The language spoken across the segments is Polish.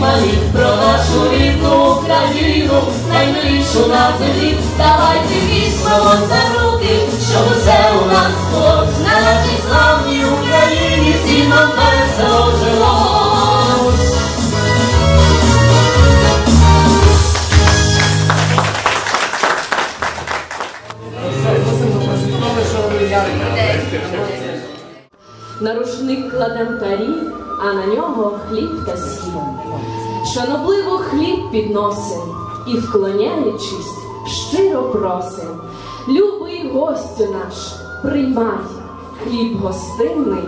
малих і про нашу рідну Україну, наймилішу на землі, давайте візьмемо за руки, щоб усе у нас було, на нашій славній Україні, всі нам весело жилось. На рушник кладем тарі, а на нього хліб та сіль. Шанобливо хліб підносим і, вклоняючись, щиро просим. Любий гостю наш, приймай хліб гостинний,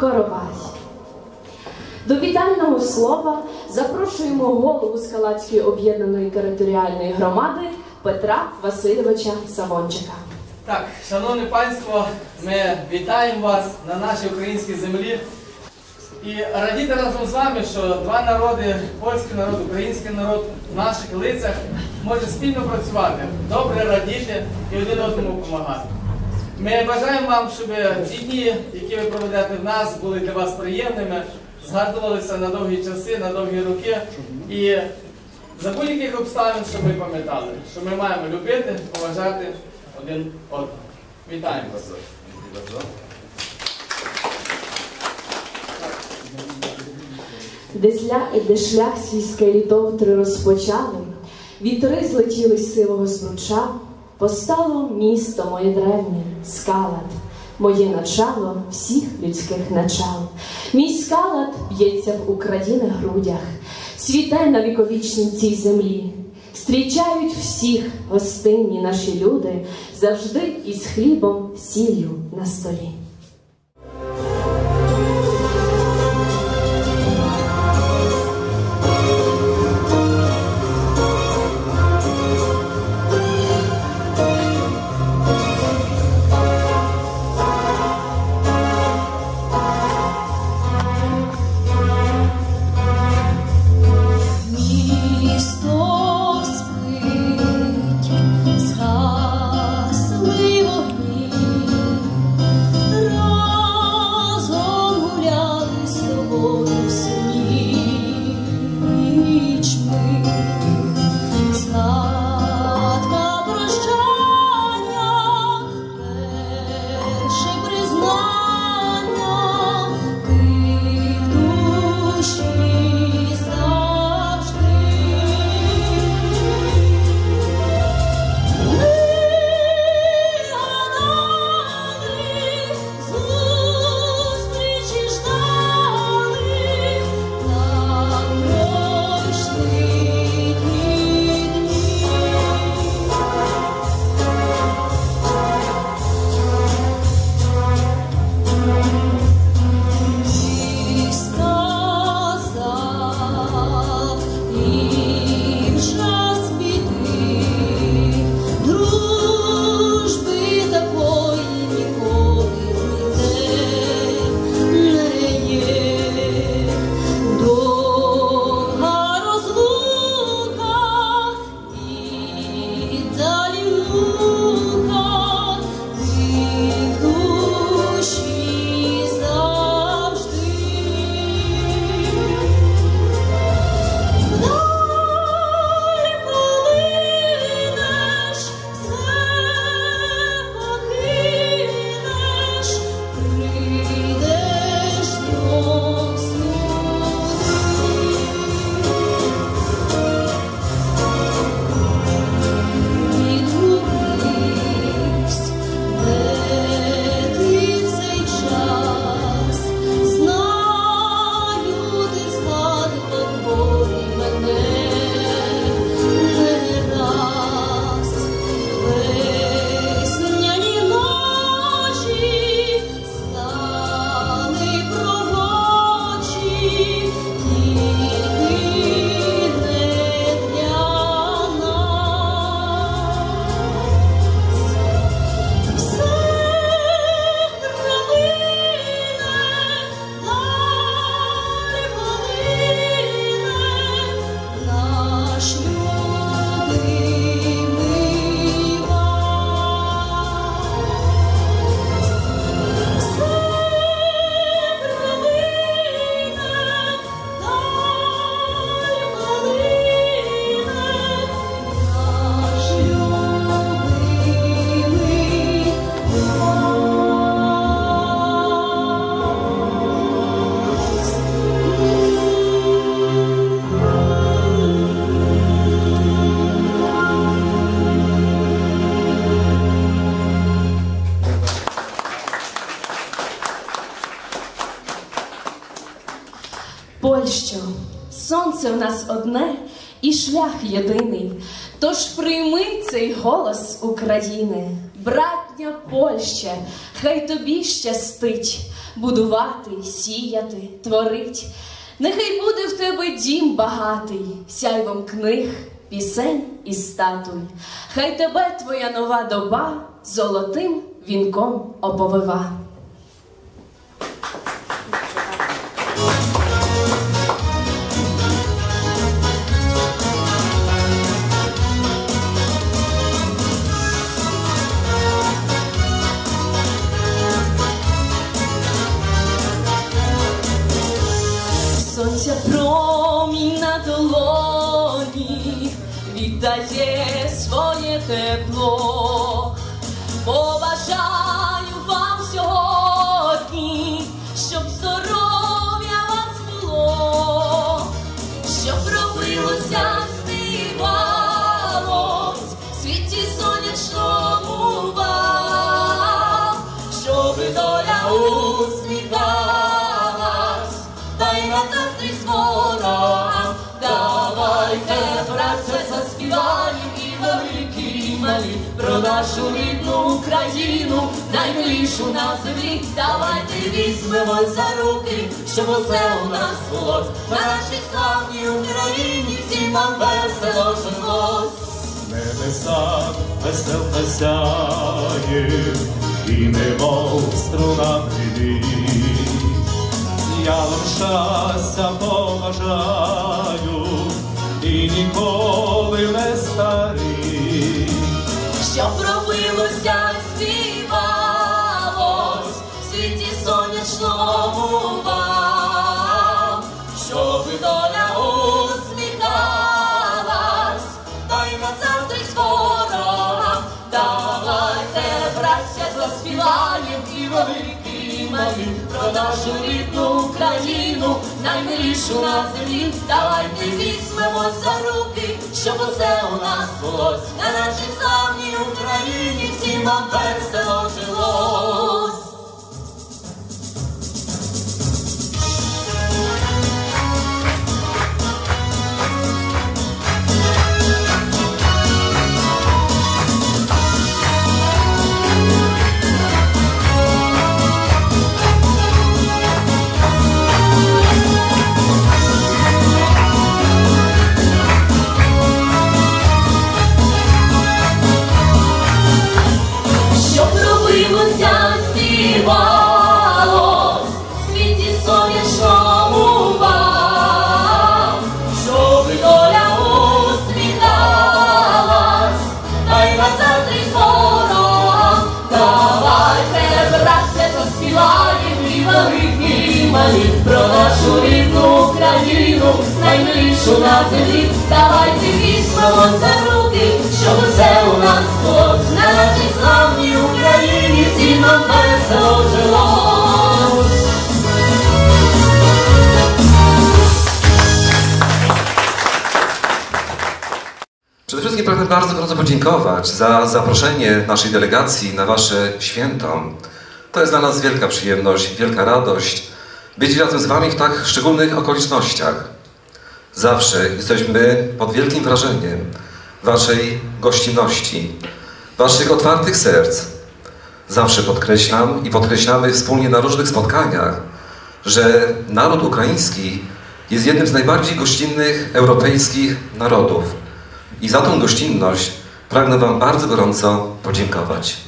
коровай. До вітального слова запрошуємо голову Скалацької об'єднаної територіальної громади Петра Васильовича Савончика. Так, шановне панство, ми вітаємо вас на нашій українській землі. І радіти разом з вами, що два народи, польський народ, український народ в наших лицях може спільно працювати, добре радіти і один одному допомагати. Ми бажаємо вам, щоб ці дні, які ви проведете в нас, були для вас приємними, згадувалися на довгі часи, на довгі роки. І за будь-яких обставин, щоб ми пам'ятали, що ми маємо любити, поважати один одного. Вітаємо вас. Де, сля... де шлях свій скелітовтри розпочали, вітри злетіли з сивого збруча, постало місто моє древнє, скалат, моє начало всіх людських начал. Мій скалат б'ється в України грудях, цвіте на віковічній цій землі. Зустрічають всіх гостинні наші люди завжди із хлібом, сіллю на столі. Польщо, сонце в нас одне і шлях єдиний. Тож прийми цей голос України, братня Польще, хай тобі щастить будувати, сіяти, творить. Нехай буде в тебе дім багатий, сяйвом книг, пісень і статуй. Хай тебе твоя нова доба золотим вінком оповива. Віддає своє тепло. Заспіваємо і великі, і малі про нашу рідну Україну, наймилішу на землі. Давайте візьмемо за руки, щоб усе у нас було на нашій славній Україні, всім нам весело жилось. Небеса веселка сяє, і немов струна привіт. Я вам щастя побажаю, про нашу рідну Україну, наймилішу на землі. Давайте візьмемо за руки, щоб усе у нас було на нашій славній Україні, всім нам весело жилось. заспіваєм і великі, і малі про нашу рідну Україну, наймилішу на землі. Давайте візьмемо за руки, щоб усе у нас було на нашій славній Україні, всім нам весело жилось. Przede wszystkim pragnę bardzo gorąco podziękować za zaproszenie naszej delegacji na Wasze święto. To jest dla nas wielka przyjemność, wielka radość być razem z Wami w tak szczególnych okolicznościach. Zawsze jesteśmy pod wielkim wrażeniem Waszej gościnności, Waszych otwartych serc. Zawsze podkreślam i podkreślamy wspólnie na różnych spotkaniach, że naród ukraiński jest jednym z najbardziej gościnnych europejskich narodów. I za tą gościnność pragnę Wam bardzo gorąco podziękować.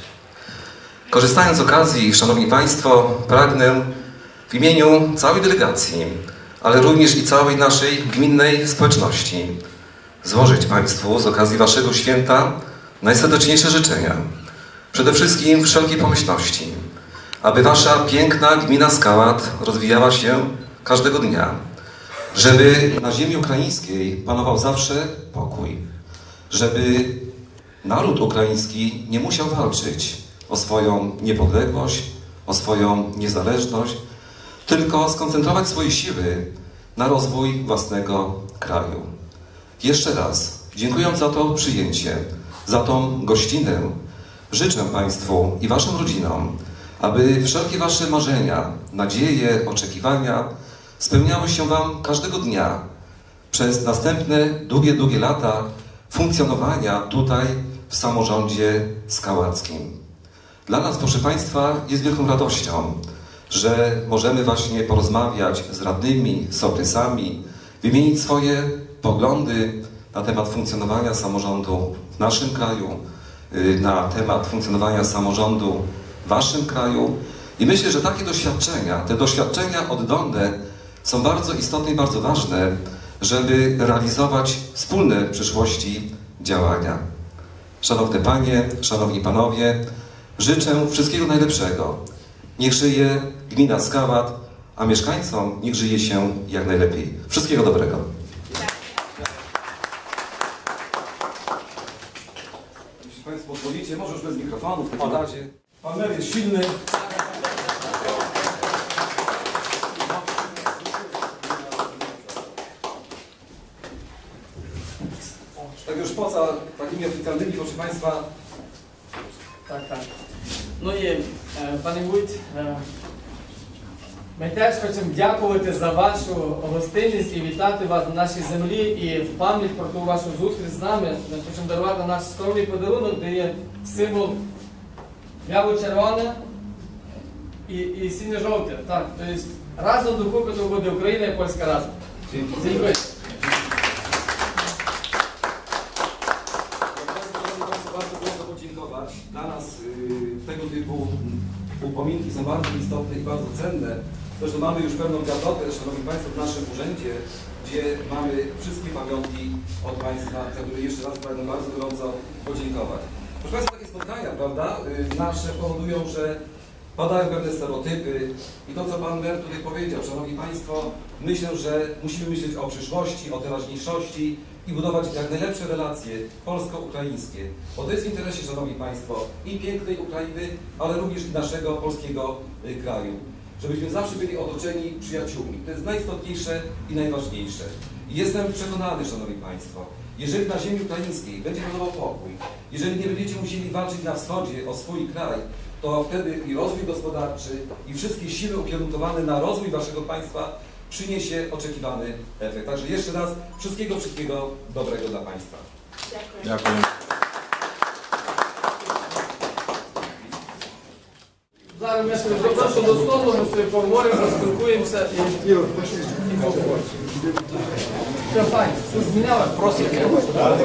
Korzystając z okazji, Szanowni Państwo, pragnę w imieniu całej delegacji, ale również i całej naszej gminnej społeczności złożyć Państwu z okazji Waszego święta najserdeczniejsze życzenia. Przede wszystkim wszelkiej pomyślności, aby Wasza piękna gmina Skałat rozwijała się każdego dnia, żeby na ziemi ukraińskiej panował zawsze pokój, żeby naród ukraiński nie musiał walczyć o swoją niepodległość, o swoją niezależność, tylko skoncentrować swoje siły na rozwój własnego kraju. Jeszcze raz, dziękując za to przyjęcie, za tą gościnę, życzę Państwu i Waszym rodzinom, aby wszelkie Wasze marzenia, nadzieje, oczekiwania spełniały się Wam każdego dnia przez następne długie, długie lata funkcjonowania tutaj w samorządzie skałackim. Dla nas, proszę Państwa, jest wielką radością, że możemy właśnie porozmawiać z radnymi, sołtysami, wymienić swoje poglądy na temat funkcjonowania samorządu w naszym kraju, y, na temat funkcjonowania samorządu w Waszym kraju. I myślę, że takie doświadczenia, te doświadczenia oddolne są bardzo istotne i bardzo ważne, żeby realizować wspólne w przyszłości działania. Szanowne Panie, Szanowni Panowie, Życzę wszystkiego najlepszego. Niech żyje gmina Skawat, a mieszkańcom niech żyje się jak najlepiej. Wszystkiego dobrego. Jeśli Państwo pozwolicie, może już bez mikrofonu w takim razie. Panel jest silny. Tak już poza takimi oficjalnymi, proszę Państwa, Ну і, е, пане Вуйт, е, ми теж хочемо дякувати за вашу гостинність і вітати вас на нашій землі. І в пам'ять про ту вашу зустріч з нами ми хочемо дарувати наш скромний подарунок, де є символ яво-червоне і, і синьо-жовте. Так, тобто разом докупи то буде Україна і польська разом. Дякую. Bardzo istotne i bardzo cenne. Zresztą mamy już pewną gablotę, Szanowni Państwo, w naszym urzędzie, gdzie mamy wszystkie pamiątki od Państwa, za które jeszcze raz pragnę bardzo gorąco podziękować. Proszę Państwa, takie spotkania, prawda, y, nasze powodują, że padają pewne stereotypy i to, co Pan Mer tutaj powiedział, Szanowni Państwo, myślę, że musimy myśleć o przyszłości, o teraźniejszości i budować jak najlepsze relacje polsko-ukraińskie, bo to jest w interesie, Szanowni Państwo, i pięknej Ukrainy, ale również i naszego polskiego y, kraju. Żebyśmy zawsze byli otoczeni przyjaciółmi. To jest najistotniejsze i najważniejsze. Jestem przekonany, Szanowni Państwo, jeżeli na ziemi ukraińskiej będzie panował pokój, jeżeli nie będziecie musieli walczyć na wschodzie o swój kraj, to wtedy i rozwój gospodarczy, i wszystkie siły ukierunkowane na rozwój Waszego państwa przyniesie oczekiwany efekt. Także jeszcze raz wszystkiego, wszystkiego dobrego dla Państwa. Зараз ми ще запрошую до столу, ми собі поговоримо, поспілкуємося і, і поговоримо. Все, файн, тут зміняла, просто. Тут наш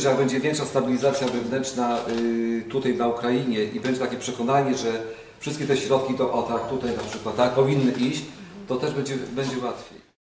że jak będzie większa stabilizacja wewnętrzna y, tutaj na Ukrainie i będzie takie przekonanie, że wszystkie te środki to o tak, tutaj na przykład tak powinny iść, to też będzie, będzie łatwiej.